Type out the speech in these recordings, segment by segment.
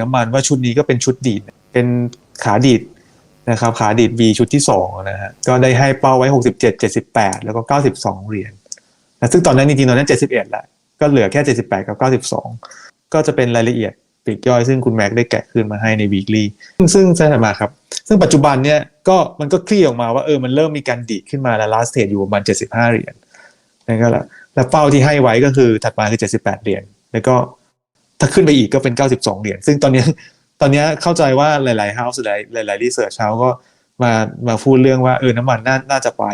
น้ำมันว่าชุดนี้ก็เป็นชุดดีด เป็นขาดีดนะครับขาดีด V ชุดที่สองนะฮะก็ได้ให้เป้าไว้ 67 78 แล้วก็ 92 เหรียญนะซึ่งตอนนั้นจริงๆตอนนั้น 71แหละก็เหลือแค่ 78 กับ 92 ก็จะเป็นรายละเอียดปีกย่อยซึ่งคุณแม็กได้แกะขึ้นมาให้ใน weekly ซึ่งซึ่งใช่ไหมครับ ซึ่งปัจจุบันเนี่ยก็มันก็คลี่ออกมาว่าเออมันเริ่มมีการดีดขึ้นมาแล้ว last stage อยู่ประมาณ 75 เหรียญนั่นก็แหละแล้วเป้าที่ให้ไว้ก็คือถัดมาคือ 78 เหรียญแล้วก็ ถ้าขึ้นไปอีกก็เป็น 92 เหรียญซึ่งตอนนี้ตอนนี้เข้าใจว่าหลายๆ house หลายหลายๆ research house ก็มามาพูดเรื่องว่าเออน้ำมันน่าน่าจะไป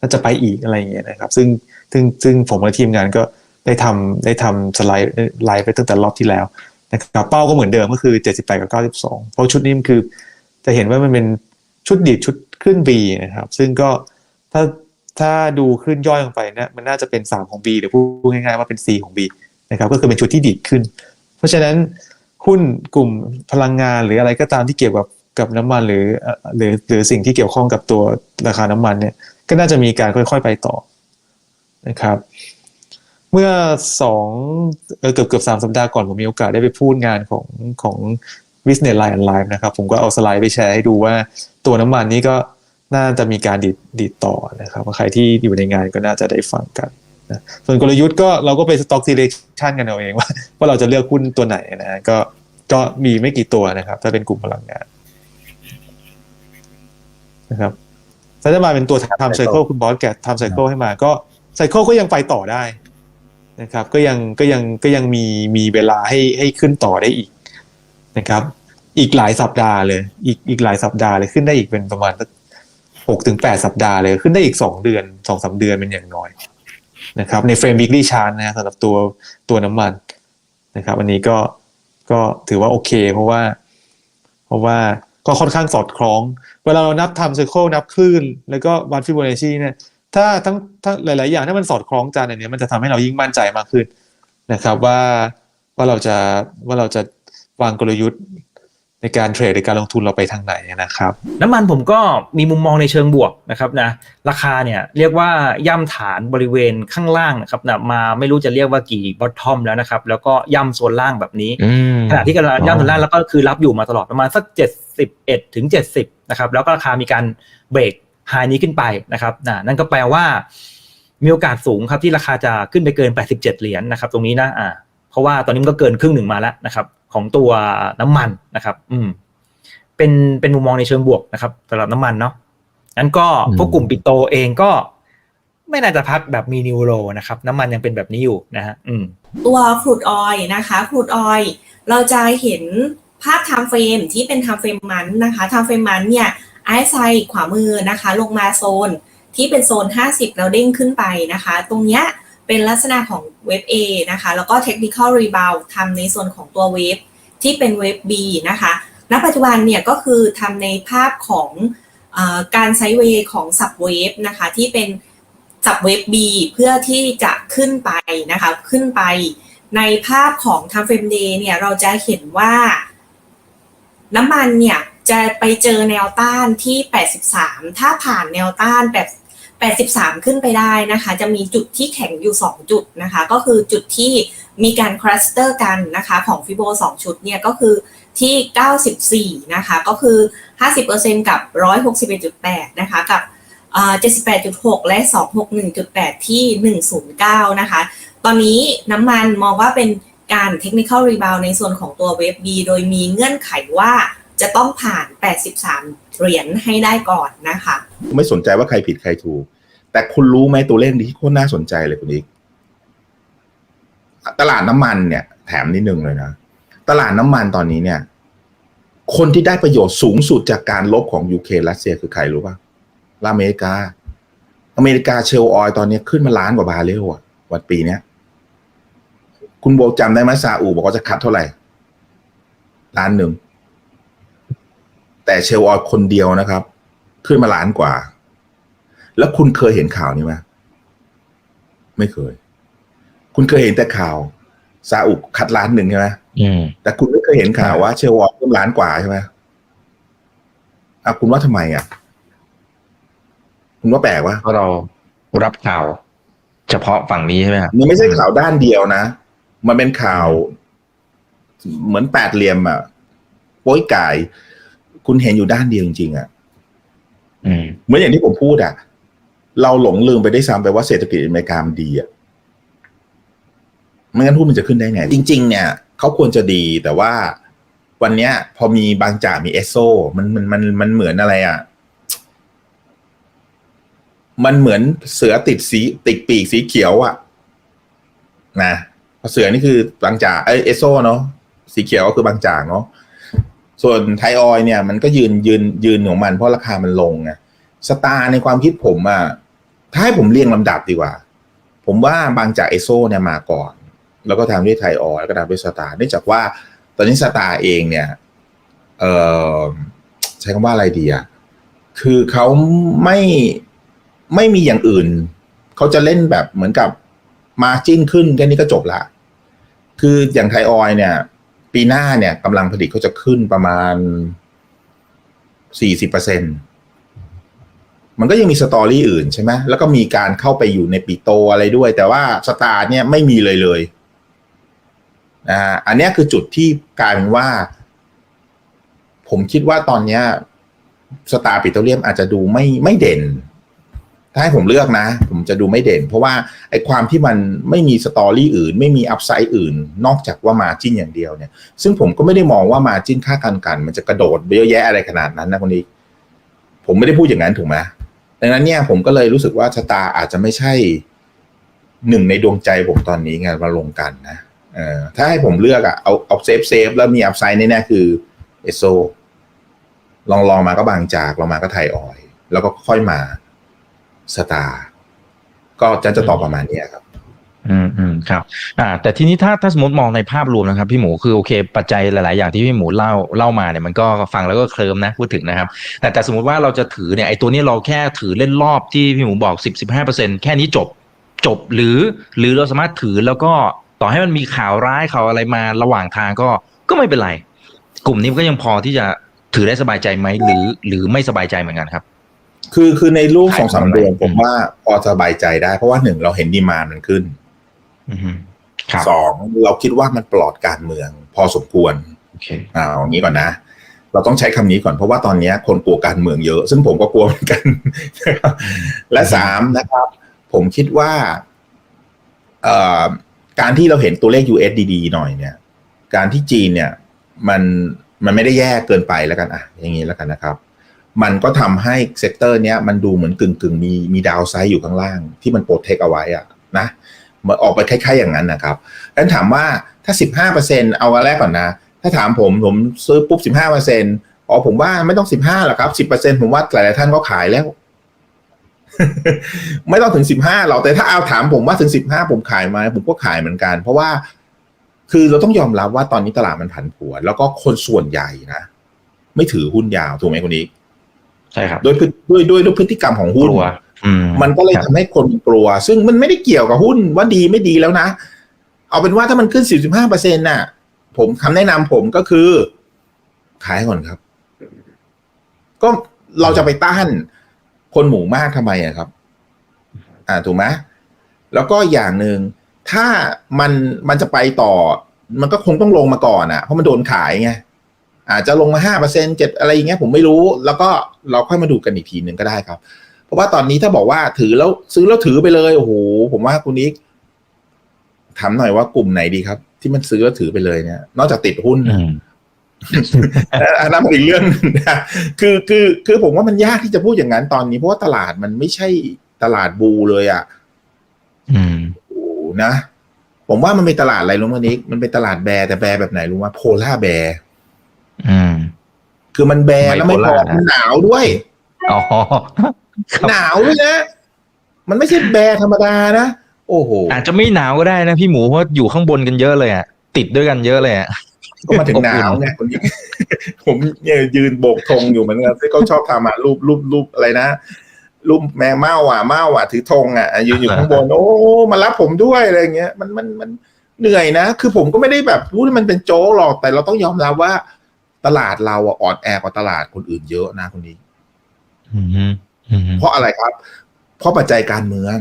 น่าจะไปอีกอะไรอย่างเงี้ยนะครับ ซึ่งซึ่งซึ่งผมและทีมงานก็ได้ทำได้ทำสไลด์ไลฟ์ไปตั้งแต่รอบที่แล้วนะครับเป้าก็เหมือนเดิมก็คือ 78 กับ 92 เพราะชุดนี้มันคือจะเห็นว่ามันเป็นชุดดีดชุดขึ้น B นะครับ ซึ่งก็ถ้าถ้าดูขึ้นย่อยลงไปเนี่ยมันน่าจะเป็น 3 ของ B หรือพูดง่ายๆว่าเป็น C ของ B นะครับก็คือเป็นชุดที่ดีดขึ้น เพราะฉะนั้นหุ้นกลุ่มพลังงานหรืออะไรก็ตามที่เกี่ยวกับกับน้ำมันหรือหรือหรือสิ่งที่เกี่ยวข้องกับตัวราคาน้ำมันเนี่ยก็น่าจะมีการค่อยๆไปต่อนะครับ เมื่อสองเออเกือบเกือบสามสัปดาห์ก่อนผมมีโอกาสได้ไปพูดงานของของ Business Line and Live นะครับ ผมก็เอาสไลด์ไปแชร์ให้ดูว่าตัวน้ำมันนี้ก็น่าจะมีการดีดดีดต่อนะครับ ใครที่อยู่ในงานก็น่าจะได้ฟังกัน ส่วนกลยุทธ์ก็เราก็ไป stock selection กันเอาเองว่าว่าเราจะเลือกหุ้นตัวไหนนะฮะก็ก็มีไม่กี่ตัวนะครับ ถ้าเป็นกลุ่มพลังงานนะครับถ้าจะมาเป็นตัว time cycle คุณบอสแกะ time cycle ให้มาก็ไซเคิลก็ยังไปต่อได้นะครับ ก็ยังก็ยังก็ยังมีมีเวลาให้ให้ขึ้นต่อได้อีกนะครับ อีกหลายสัปดาห์เลย อีกอีกหลายสัปดาห์เลยขึ้นได้อีกเป็นประมาณหกถึงแปดสัปดาห์เลยขึ้นได้อีกสองเดือนสองสาเดือนเป็นอย่างน้อย นะครับในเฟรม weekly chart นะสำหรับตัวตัวน้ำมันนะครับอันนี้ก็ก็ถือว่าโอเค เพราะว่า เพราะว่าก็ค่อนข้างสอดคล้อง เวลาเรานับ time cycle นับคลื่น แล้วก็วัดฟิโบนัชชีเนี่ยถ้าทั้งทั้งหลาย ๆ อย่างถ้ามันสอดคล้องกันอันเนี้ยมันจะทำให้เรายิ่งมั่นใจมากขึ้นนะครับว่าว่าเราจะว่าเราจะวางกลยุทธ์ ในการเทรดในการลงทุนเราไปทางไหนนะครับน้ำมันผมก็มีมุมมองในเชิงบวกนะครับนะราคาเนี่ยเรียกว่าย่ำฐานบริเวณข้างล่างนะครับนะมาไม่รู้จะเรียกว่ากี่บอททอมแล้วนะครับ แล้วก็ย่ำโซนล่างแบบนี้อืมขณะที่กำลังย่ำโซนล่างแล้วก็คือรับอยู่มาตลอดประมาณสัก 71ถึง70นะครับแล้วก็ราคามีการเบรกไฮนี้ขึ้นไปนะครับนะนั่นก็แปลว่า มีโอกาสสูงครับที่ราคาจะขึ้นไปเกิน 87 เหรียญนะครับ ตรงนี้นะอ่าเพราะว่าตอนนี้มันก็เกินครึ่งหนึ่งมาแล้วนะครับ ของตัวน้ำมันนะครับ อืม เป็นเป็นมุมมองในเชิงบวกนะครับสำหรับน้ำมันเนาะงั้นก็อืมพวกกลุ่มปิโตเองก็ไม่น่าจะพักแบบมีนิวโรนะครับ น้ำมันยังเป็นแบบนี้อยู่นะฮะอืมตัวครูดออยนะคะครูดออยเราจะเห็นภาพ time frame ที่เป็น time frame มันนะคะ time frame มันเนี่ยไอซ์ไซขวามือนะคะ ลงมาโซนที่เป็นโซน 50 แล้วเด้งขึ้นไปนะคะ ตรงเนี้ย เป็นลักษณะของเวฟ A นะคะ แล้วก็ technical rebound ทำในส่วนของตัวเวฟที่เป็นเวฟ B นะคะ ณ ปัจจุบันเนี่ยก็คือทำในภาพของอการไซเวย์ของสับเวฟนะคะ ที่เป็นสับเวฟ B เพื่อที่จะขึ้นไปนะคะ ขึ้นไปในภาพของ time frame day เนี่ยเราจะเห็นว่า น้ำมันเนี่ยจะไปเจอแนวต้านที่ 83 ถ้าผ่านแนวต้านแบบ 83 ขึ้นไปได้นะคะ จะมีจุดที่แข็งอยู่ 2 จุดนะคะ ก็คือจุดที่มีการคลัสเตอร์กันนะคะของฟิโบ2 ชุดเนี่ยก็คือที่ 94 นะคะ ก็คือ 50%กับ 161.8 นะคะ กับ 78.6 และ 261.8 ที่ 109 นะคะ ตอนนี้น้ำมันมองว่าเป็นการ technical rebound ในส่วนของตัวเวฟ B โดยมีเงื่อนไขว่า จะต้องผ่าน 83 เหรียญให้ได้ก่อนนะคะ ไม่สนใจว่าใครผิดใครถูก แต่คุณรู้ไหมตัวเลขนี้ที่โคตรน่าสนใจเลยคุณอีก ตลาดน้ำมันเนี่ย แถมนิดนึงเลยนะ ตลาดน้ำมันตอนนี้เนี่ย คนที่ได้ประโยชน์สูงสุดจากการลบของยูเครนรัสเซียคือใครรู้ป่ะลาอเมริกา อเมริกาเชลออยตอนนี้ขึ้นมาล้านกว่าบาร์เรลอะวันปีเนี้ย คุณโบจำได้ไหมซาอุบอกว่าจะคัดเท่าไหร่ล้านหนึ่ง แต่เชลออยคนเดียวนะครับ ขึ้นมาล้านกว่า แล้วคุณเคยเห็นข่าวนี้ไหมไม่เคย คุณเคยเห็นแต่ข่าวซาอุคัดล้านหนึ่งใช่ไหมอืมแต่คุณไม่เคยเห็นข่าวว่าเชลวอลเพิ่มล้านกว่าใช่ไหมอะคุณว่าทำไมอะ คุณว่าแปลกวะเพราะเรารับข่าว เฉพาะฝั่งนี้ใช่ไหมครับมันไม่ใช่ข่าวด้านเดียวนะ มันเป็นข่าว เหมือนแปดเหลี่ยมอะโป้ยไก่ คุณเห็นอยู่ด้านเดียวจริงๆอะอืมเหมือนอย่างที่ผมพูดอะ เราหลงลืมไปได้ซ้ำไปว่าเศรษฐกิจอเมริกามันดีอะไม่งั้นหุ้นมันจะขึ้นได้ไง จริง ๆ เนี่ยเขาควรจะดีแต่ว่าวันเนี้ย พอมีบางจากมีเอสโซมันมันมันมันเหมือนอะไรอะ มันเหมือนเสือติดสีติดปีกสีเขียวอะนะเพราะเสือนี่คือบางจากเอยเอสโซเนาะสีเขียวก็คือบางจากเนาะ ส่วนไทยออยเนี่ยมันก็ยืนยืนยืนของมันเพราะราคามันลงไงสตาร์ในความคิดผมอะถ้าให้ผมเรียงลำดับดีกว่า ผมว่าบางจากเอโซเนี่ยมาก่อน แล้วก็ทำด้วยไทยออยแล้วก็ทำด้วยสตาร์เนื่องจากว่าตอนนี้สตาร์เองเนี่ยเออใช้คำว่าอะไรดีอะคือเขาไม่ไม่มีอย่างอื่น เขาจะเล่นแบบเหมือนกับมาจิ้นขึ้นแค่นี้ก็จบละ คืออย่างไทยออยเนี่ย ปีหน้าเนี่ยกำลังผลิตเขาจะขึ้นประมาณสี่สิบเปอร์เซ็นมันก็ยังมีสตอรี่อื่นใช่ไหมแล้วก็มีการเข้าไปอยู่ในปีโตอะไรด้วย แต่ว่าสตาร์เนี่ยไม่มีเลยเลยนะฮะอันนี้คือจุดที่กลายเป็นว่า ผมคิดว่าตอนเนี้ยสตาร์ปิโตรเลียมอาจจะดูไม่ไม่เด่น ถ้าให้ผมเลือกนะ ผมจะดูไม่เด่น เพราะว่าไอ้ความที่มันไม่มีสตอรี่อื่น ไม่มีอัพไซด์อื่น นอกจากว่ามาจิ้นอย่างเดียวเนี่ย ซึ่งผมก็ไม่ได้มองว่ามาจิ้นค่ากันกัน มันจะกระโดดเยอะแยะอะไรขนาดนั้นนะคนนี้ ผมไม่ได้พูดอย่างนั้นถูกไหมดังนั้นเนี่ยผมก็เลยรู้สึกว่าสตาอาจจะไม่ใช่หนึ่งในดวงใจผมตอนนี้ไงมาลงกันนะเออถ้าให้ผมเลือกอะเอาเอาเซฟเซฟแล้วมีอัพไซด์แน่ๆคือเอโซลองลองมาก็บางจากลองมาก็ไทยออย แล้วก็ค่อยมา สตาร์ก็จะจะตอบประมาณนี้ครับ อืมอืมครับ อ่า แต่ทีนี้ถ้าถ้าสมมติมองในภาพรวมนะครับ พี่หมูคือโอเค ปัจจัยหลาย ๆ อย่างที่พี่หมูเล่าเล่ามาเนี่ยมันก็ฟังแล้วก็เคลิมนะพูดถึงนะครับ แต่แต่สมมติว่าเราจะถือเนี่ยไอ้ตัวนี้เราแค่ถือเล่นรอบที่พี่หมูบอกสิบสิบห้าเปอร์เซ็นแค่นี้จบจบหรือหรือเราสามารถถือแล้วก็ต่อให้มันมีข่าวร้ายข่าวอะไรมาระหว่างทางก็ก็ไม่เป็นไร กลุ่มนี้ก็ยังพอที่จะถือได้สบายใจไหมหรือ หรือไม่สบายใจเหมือนกันครับ คือคือในรูปขายสองสามของอะไรเดือนผมอืมว่าพอสบายใจได้เพราะว่าหนึ่งเราเห็นดีมานมันขึ้นอืมครับสองเราคิดว่ามันปลอดการเมือง พอสมควรโอเคอ่าเอาอย่างนี้ก่อนนะ เราต้องใช้คำนี้ก่อนเพราะว่าตอนนี้คนกลัวการเมืองเยอะ ซึ่งผมก็กลัวเหมือนกัน และสามนะครับ ผมคิดว่าเอ่อการที่เราเห็นตัวเลข USDD หน่อยเนี่ย การที่จีนเนี่ย มันมันไม่ได้แย่เกินไปแล้วกันอะ อย่างนี้แล้วกันนะครับ มันก็ทำให้เซกเตอร์เนี้ยมันดูเหมือนกึ่งกึ่งมีมีดาวไซด์อยู่ข้างล่าง ที่มันโปรเทคเอาไว้อะนะมันออกไปคล้ายๆอย่างนั้นนะครับงั้นถามว่าถ้าสิบห้าเปอร์เซ็นเอาอันแรกก่อนนะ ถ้าถามผมผมซื้อปุ๊บสิบห้าเปอร์เซ็นอ๋อผมว่าไม่ต้องสิบห้าหรอกครับสิบเปอร์เซ็นผมว่าหลายๆท่านก็ขายแล้ว ไม่ต้องถึงสิบห้าหรอกแต่ถ้าเอาถามผมว่าถึงสิบห้าผมขายไหมผมก็ขายเหมือนกัน เพราะว่าคือเราต้องยอมรับว่าตอนนี้ตลาดมันผันผวน แล้วก็คนส่วนใหญ่นะ ไม่ถือหุ้นยาวถูกไหมคนนี้ ใช่ครับโดยพฤด้วยด้วยด้วยพฤติกรรมของกหุ้นลัวอืมมันก็เลยครับทำให้คนกลัว ซึ่งมันไม่ได้เกี่ยวกับหุ้นว่าดีไม่ดีแล้วนะ เอาเป็นว่าถ้ามันขึ้น45เปอร์เซ็นต์น่ะ ผมคำแนะนำผมก็คือ ขายก่อนครับ ก็เราจะไปต้านคนหมู่มากทำไมอะครับ อ่าถูกไหมแล้วก็อย่างหนึ่งถ้ามันมันจะไปต่อ มันก็คงต้องลงมาก่อนอะเพราะมันโดนขายไง อาจจะลงมาห้าเปอร์เซ็นเจ็ดอะไรอย่างเงี้ยผมไม่รู้ แล้วก็เราค่อยมาดูกันอีกทีหนึ่งก็ได้ครับ เพราะว่าตอนนี้ถ้าบอกว่าถือแล้วซื้อแล้วถือไปเลยโอ้โหผมว่าคุณนิกถามหน่อยว่ากลุ่มไหนดีครับ ที่มันซื้อแล้วถือไปเลยเนี่ยนอกจากติดหุ้นอืมอันนั้นเป็นอีกเรื่องหนึ่งนะคือคือคือผมว่ามันยากที่จะพูดอย่างนั้นตอนนี้ เพราะว่าตลาดมันไม่ใช่ตลาดบูเลยอะ่ะ อืมโอ้โหนะ ผมว่ามันเป็นตลาดอะไรรู้ไหมนิกมันเป็นตลาดแบร์แต่แบร์แบบไหนรู้ไหมโพล่าแบร์ อืม คือมันแบร์แล้วไม่พอ Bipolar นะ มันหนาวด้วย อ๋อ ครับ หนาวด้วยนะ มันไม่ใช่แบร์ธรรมดานะ โอ้โหอาจจะไม่หนาวก็ได้นะพี่หมูเพราะอยู่ข้างบนกันเยอะเลยอะติดด้วยกันเยอะเลยอะ ก็มาถึงหนาวไงคนนี้ ผมเนี่ยยืนโบกธงอยู่เหมือนกันที่เขาชอบทำอะรูปรูปรูปอะไรนะรูปแมงเม่าอะเม่าอะถือธงอะยืนอยู่ข้างบน โอ้มารับผมด้วยอะไรอย่างเงี้ยมันมันมันเหนื่อยนะ คือผมก็ไม่ได้แบบพูดให้มันเป็นโจ๊กหรอกแต่เราต้องยอมรับว่า ตลาดเราอะอ่อนแอกว่าตลาดคนอื่นเยอะนะคนนี้อืมอืมเพราะอะไรครับ เพราะปัจจัยการเมือง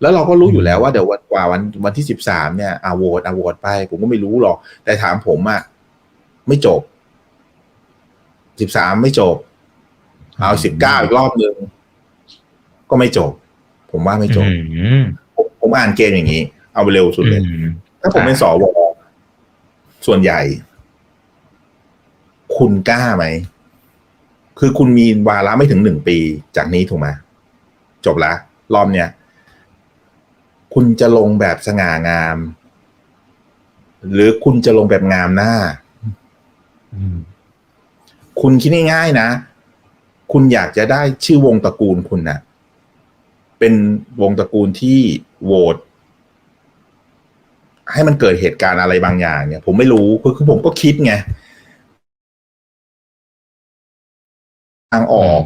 แล้วเราก็รู้อยู่แล้วว่าเดี๋ยววันกว่าวันวันที่สิบสามเนี่ยอาโหวตอาโหวตไป ผมก็ไม่รู้หรอก แต่ถามผมอะไม่จบสิบสามไม่จบ เอาสิบเก้าอีกรอบหนึ่งก็ไม่จบ ผมว่าไม่จบอืมผมผมอ่านเกมอย่างนี้ เอาไปเร็วสุดเลยอืมถ้าผมเป็นสวส่วนใหญ่ คุณกล้าไหม คือคุณมีวาระไม่ถึงหนึ่งปีจากนี้ถูกไหมจบละรอบเนี้ยคุณจะลงแบบสง่างาม หรือคุณจะลงแบบงามหน้าอืมคุณคิดง่ายๆนะ คุณอยากจะได้ชื่อวงตระกูลคุณนะเป็นวงตระกูลที่โหวตให้มันเกิดเหตุการณ์อะไรบางอย่างเนี่ย ผมไม่รู้คือคือผมก็คิดไง ทางออก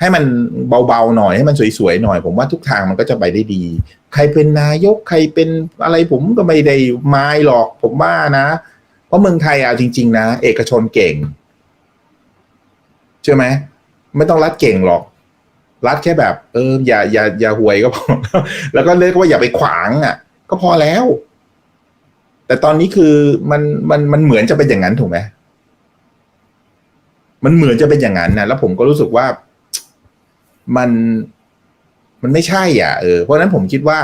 ให้มันเบาๆหน่อยให้มันสวยๆหน่อย ผมว่าทุกทางมันก็จะไปได้ดี ใครเป็นนายกใครเป็นอะไรผมก็ไม่ได้ไม้หรอก ผมว่านะ เพราะเมืองไทยเอาจริง ๆ นะ เอกชนเก่งใช่ไหมไม่ต้องรัดเก่งหรอก รัดแค่แบบ เอออย่าอย่าอย่าหวยก็พอแล้วก็เรียกว่าอย่าไปขวางอะ ก็พอแล้ว แต่ตอนนี้คือมันมันมันเหมือนจะเป็นอย่างนั้นถูกไหม มันเหมือนจะเป็นอย่างนั้นนะแล้วผมก็รู้สึกว่ามันมันไม่ใช่อะเออเพราะฉะนั้นผมคิดว่า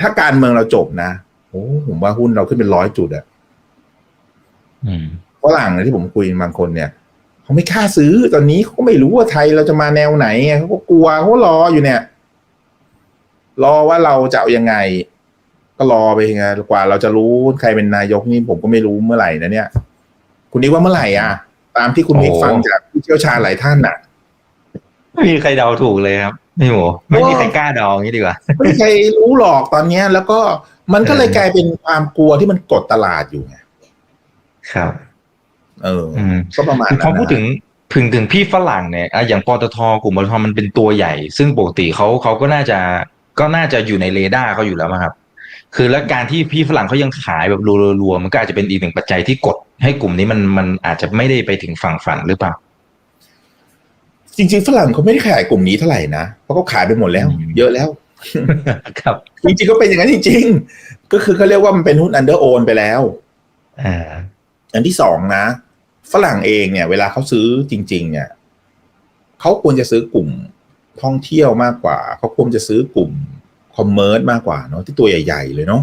ถ้าการเมืองเราจบนะโอ้ผมว่าหุ้นเราขึ้นเป็นร้อยจุดอะอืมฝรั่งนะที่ผมคุยบางคนเนี่ยเขาไม่กล้าซื้อตอนนี้เขาก็ไม่รู้ว่าไทยเราจะมาแนวไหนไงเขาก็กลัวเขาก็รออยู่เนี่ย รอว่าเราจะเอายังไง ก็รอไปไงกว่าเราจะรู้ใครเป็นนายกนี่ผมก็ไม่รู้เมื่อไหร่นะเนี่ย คุณนิกว่าเมื่อไหร่อะ ตามที่คุณนิกโอ้ฟังจากผู้เชี่ยวชาญหลายท่านน่ะไม่มีใครเดาถูกเลยครับพี่หมูไม่มีใครกล้าเดาอย่างนี้ดีกว่าไม่มีใครรู้หรอกตอนเนี้ย แล้วก็มันก็เลยเออกลายเป็นความกลัวที่มันกดตลาดอยู่ไงครับ เออออืมก็ประมาณคือพนั้อนพูดนะถึงถึงถึงพี่ฝรั่งเนี่ยอะอย่างปตทกลุ่มปตทมันเป็นตัวใหญ่ ซึ่งปกติเขาเขาก็น่าจะก็น่าจะอยู่ในเรดาร์เขาอยู่แล้วมั้งครับ คือแล้วการที่พี่ฝรั่งเขายังขายแบบรัวๆๆมันก็อาจจะเป็นอีกหนึ่งปัจจัยที่กด ให้กลุ่มนี้มันมันอาจจะไม่ได้ไปถึงฝั่งฝันหรือเปล่า จริงๆฝรั่งเขาไม่ได้ขายกลุ่มนี้เท่าไหร่นะเพราะเขาขายไปหมดแล้วอืมเยอะแล้ว ครับ จริงๆก็เป็นอย่างนั้นจริง ๆ ก็คือเขาเรียกว่ามันเป็นหุ้น under own ไปแล้วอ่าอันที่สองนะฝรั่งเองเนี่ย เวลาเขาซื้อจริง ๆ เนี่ยเขาควรจะซื้อกลุ่มท่องเที่ยวมากกว่าเขาควรจะซื้อกลุ่ม คอมเมอร์สมากกว่าเนาะที่ตัวใหญ่ ๆ เลยเนาะ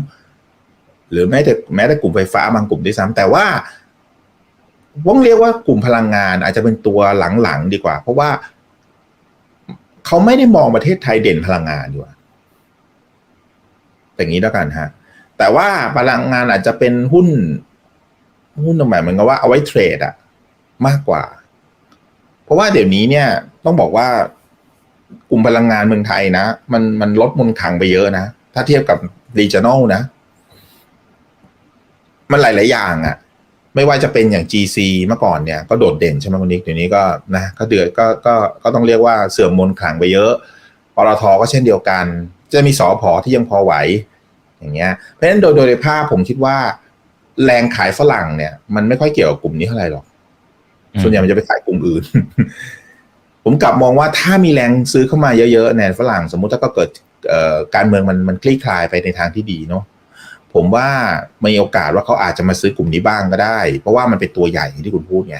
หรือแม้แต่แม้แต่กลุ่มไฟฟ้าบางกลุ่มด้วยซ้ำแต่ว่าต้องเรียกว่ากลุ่มพลังงานอาจจะเป็นตัวหลังๆดีกว่า เพราะว่าเขาไม่ได้มองประเทศไทยเด่นพลังงานดีกว่าอย่างนี้แล้วกันฮะ แต่ว่าพลังงานอาจจะเป็นหุ้น หุ้นตรงแบบเหมือนกับว่าเอาไว้เทรดอะมากกว่า เพราะว่าเดี๋ยวนี้เนี่ยต้องบอกว่า กลุ่มพลังงานเมืองไทยนะ มันมันลดมนขังไปเยอะนะ ถ้าเทียบกับ regional นะ มันหลาย ๆ อย่างอะไม่ว่าจะเป็นอย่าง GC เมื่อก่อนเนี่ย ก็โดดเด่นใช่ไหมคุณนิกเดี๋ยวนี้ก็นะก็เดือดก็ก็ก็ต้องเรียกว่าเสื่อมมนขลังไปเยอะปตทก็เช่นเดียวกัน จะมีสอพอที่ยังพอไหว อย่างเงี้ย เพราะฉะนั้นโดยโดยภาพผมคิดว่า แรงขายฝรั่งเนี่ย มันไม่ค่อยเกี่ยวกับกลุ่มนี้เท่าไหร่หรอก ส่วนใหญ่มันจะไปขายกลุ่มอื่น ผมกลับมองว่าถ้ามีแรงซื้อเข้ามาเยอะๆแนี่ยฝรั่งสมมุติถ้าก็เกิดการเมืองมันมันคลี่คลายไปในทางที่ดีเนาะผมว่ามีโอกาสว่าเขาอาจจะมาซื้อกลุ่มนี้บ้างก็ได้ เพราะว่ามันเป็นตัวใหญ่ที่คุณพูดไง